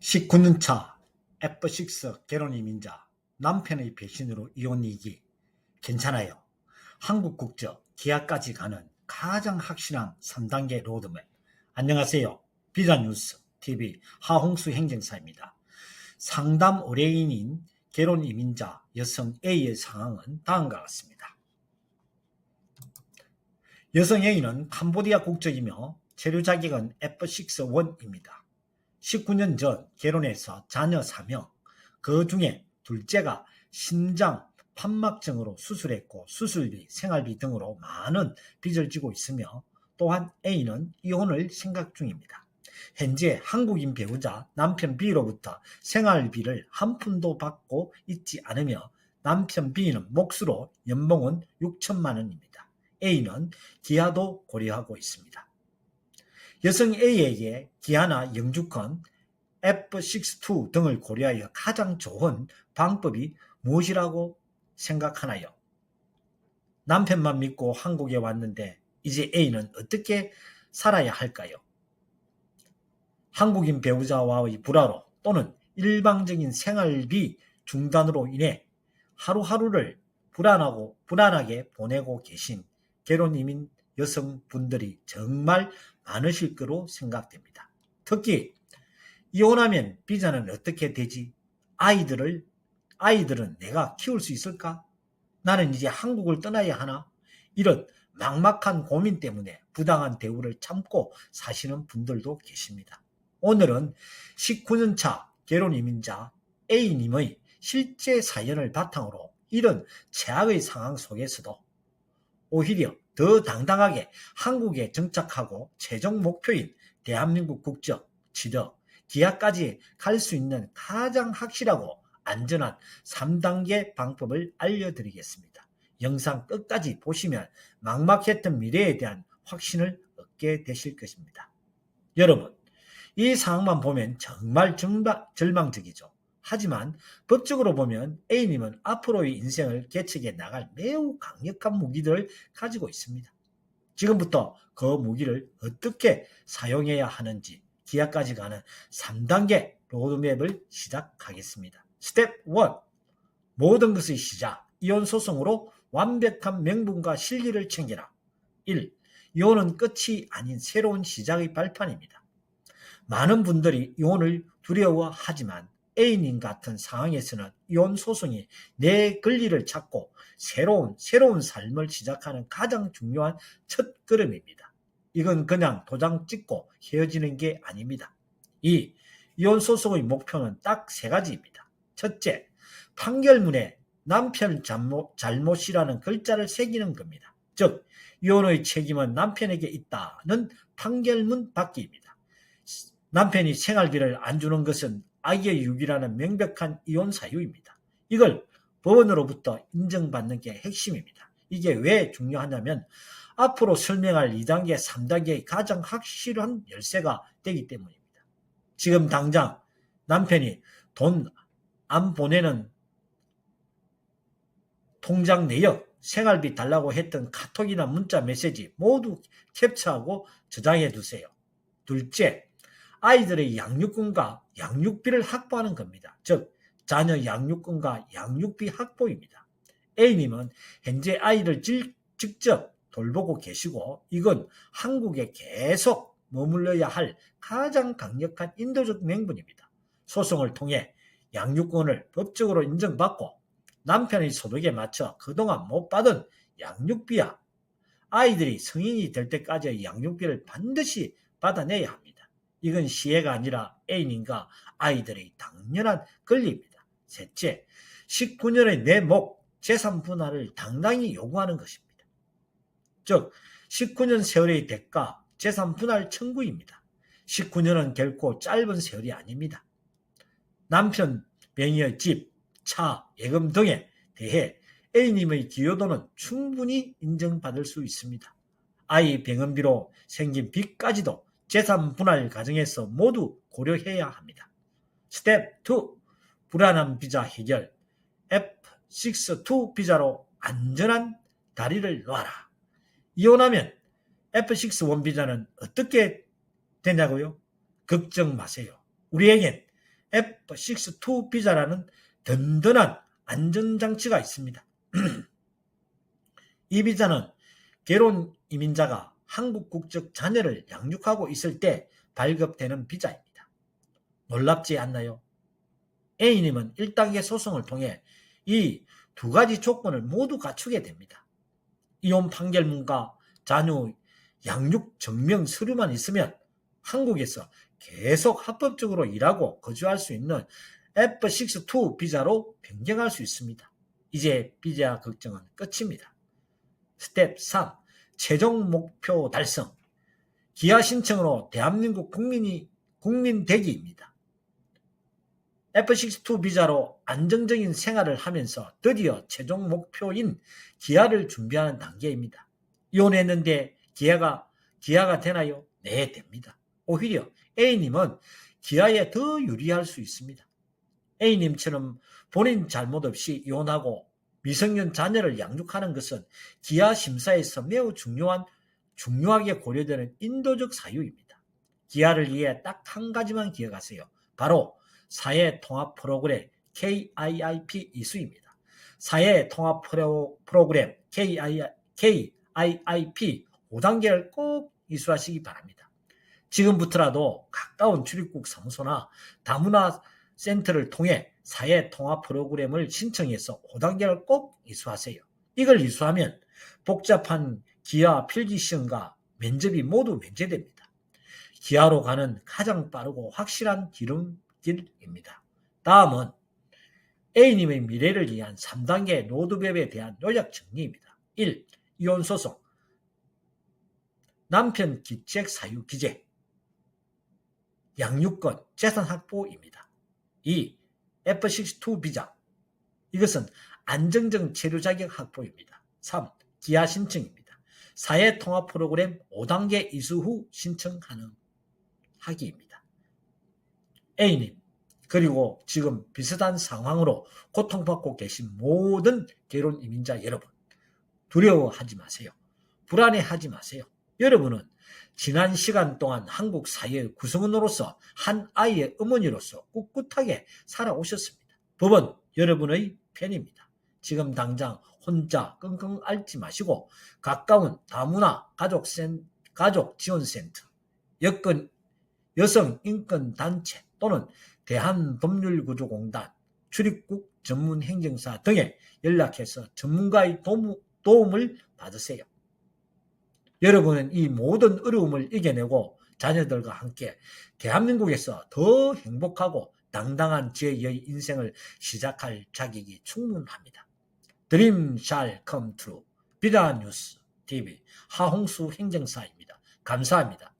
19년차 F6 결혼 이 민자 남편의 배신으로 이혼이기 괜찮아요. 한국 국적 기아까지 가는 가장 확실한 3단계 로드맵. 안녕하세요. 비자뉴스 TV 하홍수 행정사입니다. 상담 의뢰인인 결혼 이민자 여성 A의 상황은 다음과 같습니다. 여성 A는 캄보디아 국적이며 체류 자격은 F6-1입니다. 19년 전 결혼해서 자녀 4명, 그 중에 둘째가 심장 판막증으로 수술했고 수술비, 생활비 등으로 많은 빚을 지고 있으며 또한 A는 이혼을 생각 중입니다. 현재 한국인 배우자 남편 B로부터 생활비를 한 푼도 받고 있지 않으며 남편 B는 몫으로 연봉은 6천만 원입니다. A는 기아도 고려하고 있습니다. 여성 A에게 기아나 영주권, F62 등을 고려하여 가장 좋은 방법이 무엇이라고 생각하나요? 남편만 믿고 한국에 왔는데 이제 A는 어떻게 살아야 할까요? 한국인 배우자와의 불화로 또는 일방적인 생활비 중단으로 인해 하루하루를 불안하고 불안하게 보내고 계신 결혼 이민 여성분들이 정말 많으실 거로 생각됩니다. 특히 이혼하면 비자는 어떻게 되지? 아이들을 아이들은 내가 키울 수 있을까? 나는 이제 한국을 떠나야 하나? 이런 막막한 고민 때문에 부당한 대우를 참고 사시는 분들도 계십니다. 오늘은 19년차 결혼 이민자 A님의 실제 사연을 바탕으로 이런 최악의 상황 속에서도 오히려 더 당당하게 한국에 정착하고 최종 목표인 대한민국 국적, 지적, 기아까지 갈 수 있는 가장 확실하고 안전한 3단계 방법을 알려드리겠습니다. 영상 끝까지 보시면 막막했던 미래에 대한 확신을 얻게 되실 것입니다. 여러분, 이 상황만 보면 정말 절망적이죠. 하지만 법적으로 보면 A님은 앞으로의 인생을 개척해 나갈 매우 강력한 무기들을 가지고 있습니다. 지금부터 그 무기를 어떻게 사용해야 하는지 기아까지 가는 3단계 로드맵을 시작하겠습니다. 스텝 1. 모든 것의 시작. 이혼 소송으로 완벽한 명분과 실리를 챙겨라. 1. 이혼은 끝이 아닌 새로운 시작의 발판입니다. 많은 분들이 이혼을 두려워하지만 A님 같은 상황에서는 이혼 소송이 내 권리를 찾고 새로운 새로운 삶을 시작하는 가장 중요한 첫 걸음입니다. 이건 그냥 도장 찍고 헤어지는 게 아닙니다. 이 이혼 소송의 목표는 딱 세 가지입니다. 첫째, 판결문에 남편 잘못, 잘못이라는 글자를 새기는 겁니다. 즉, 이혼의 책임은 남편에게 있다는 판결문 받기입니다. 남편이 생활비를 안 주는 것은 아이의 유기라는 명백한 이혼 사유입니다. 이걸 법원으로부터 인정받는 게 핵심입니다. 이게 왜 중요하냐면 앞으로 설명할 2단계, 3단계의 가장 확실한 열쇠가 되기 때문입니다. 지금 당장 남편이 돈 안 보내는 통장 내역, 생활비 달라고 했던 카톡이나 문자 메시지 모두 캡처하고 저장해 두세요. 둘째, 아이들의 양육권과 양육비를 확보하는 겁니다. 즉, 자녀 양육권과 양육비 확보입니다. A님은 현재 아이를 직접 돌보고 계시고 이건 한국에 계속 머물러야 할 가장 강력한 인도적 명분입니다. 소송을 통해 양육권을 법적으로 인정받고 남편의 소득에 맞춰 그동안 못 받은 양육비야 아이들이 성인이 될 때까지의 양육비를 반드시 받아내야 합니다. 이건 시혜가 아니라 애인과 아이들의 당연한 권리입니다. 셋째, 19년의 내 목, 재산 분할을 당당히 요구하는 것입니다. 즉, 19년 세월의 대가, 재산 분할 청구입니다. 19년은 결코 짧은 세월이 아닙니다. 남편 명의의 집, 차, 예금 등에 대해 A님의 기여도는 충분히 인정받을 수 있습니다. 아이 병원비로 생긴 빚까지도 재산 분할 과정에서 모두 고려해야 합니다. 스텝 2. 불안한 비자 해결. F62 비자로 안전한 다리를 놓아라. 이혼하면 F61 비자는 어떻게 되냐고요? 걱정 마세요. 우리에겐 F62 비자라는 든든한 안전장치가 있습니다. 이 비자는 개론 이민자가 한국 국적 자녀를 양육하고 있을 때 발급되는 비자입니다. 놀랍지 않나요? A님은 1단계 소송을 통해 이 두 가지 조건을 모두 갖추게 됩니다. 이혼 판결문과 자녀 양육 증명 서류만 있으면 한국에서 계속 합법적으로 일하고 거주할 수 있는 F62 비자로 변경할 수 있습니다. 이제 비자 걱정은 끝입니다. 스텝 3. 최종 목표 달성. 기아 신청으로 대한민국 국민이 국민 되기입니다. F62 비자로 안정적인 생활을 하면서 드디어 최종 목표인 기아를 준비하는 단계입니다. 이혼했는데 기아가 기아가 되나요? 네, 됩니다. 오히려 A님은 기아에 더 유리할 수 있습니다. A님처럼 본인 잘못 없이 이혼하고 미성년 자녀를 양육하는 것은 기아 심사에서 매우 중요한 중요하게 고려되는 인도적 사유입니다. 기아를 위해 딱 한 가지만 기억하세요. 바로 사회 통합 프로그램 KIIP 이수입니다. 사회 통합 프로, 프로그램 KIIP 5단계를 꼭 이수하시기 바랍니다. 지금부터라도 가까운 출입국 사무소나 다문화 센터를 통해 사회 통합 프로그램을 신청해서 5단계를 꼭 이수하세요. 이걸 이수하면 복잡한 기아 필기 시험과 면접이 모두 면제됩니다. 기아로 가는 가장 빠르고 확실한 기름길입니다. 다음은 A님의 미래를 위한 3단계 로드맵에 대한 요약 정리입니다. 1. 이혼 소송 남편 기책 사유 기재 양육권 재산 확보입니다. 2. F62 비자 이것은 안정적 체류 자격 확보입니다. 3. 기아 신청입니다. 사회 통합 프로그램 5단계 이수 후 신청 가능하기입니다. A님 그리고 지금 비슷한 상황으로 고통받고 계신 모든 결혼 이민자 여러분 두려워하지 마세요. 불안해하지 마세요. 여러분은 지난 시간 동안 한국 사회의 구성원으로서 한 아이의 어머니로서 꿋꿋하게 살아오셨습니다. 법은 여러분의 편입니다. 지금 당장 혼자 끙끙 앓지 마시고 가까운 다문화 가족 센, 가족 지원 센터, 여건, 여성 인권 단체 또는 대한법률구조공단, 출입국 전문행정사 등에 연락해서 전문가의 도움, 도움을 받으세요. 여러분은 이 모든 어려움을 이겨내고 자녀들과 함께 대한민국에서 더 행복하고 당당한 제2의 인생을 시작할 자격이 충분합니다. 드림 잘 컴트루 비다뉴스 TV 하홍수 행정사입니다. 감사합니다.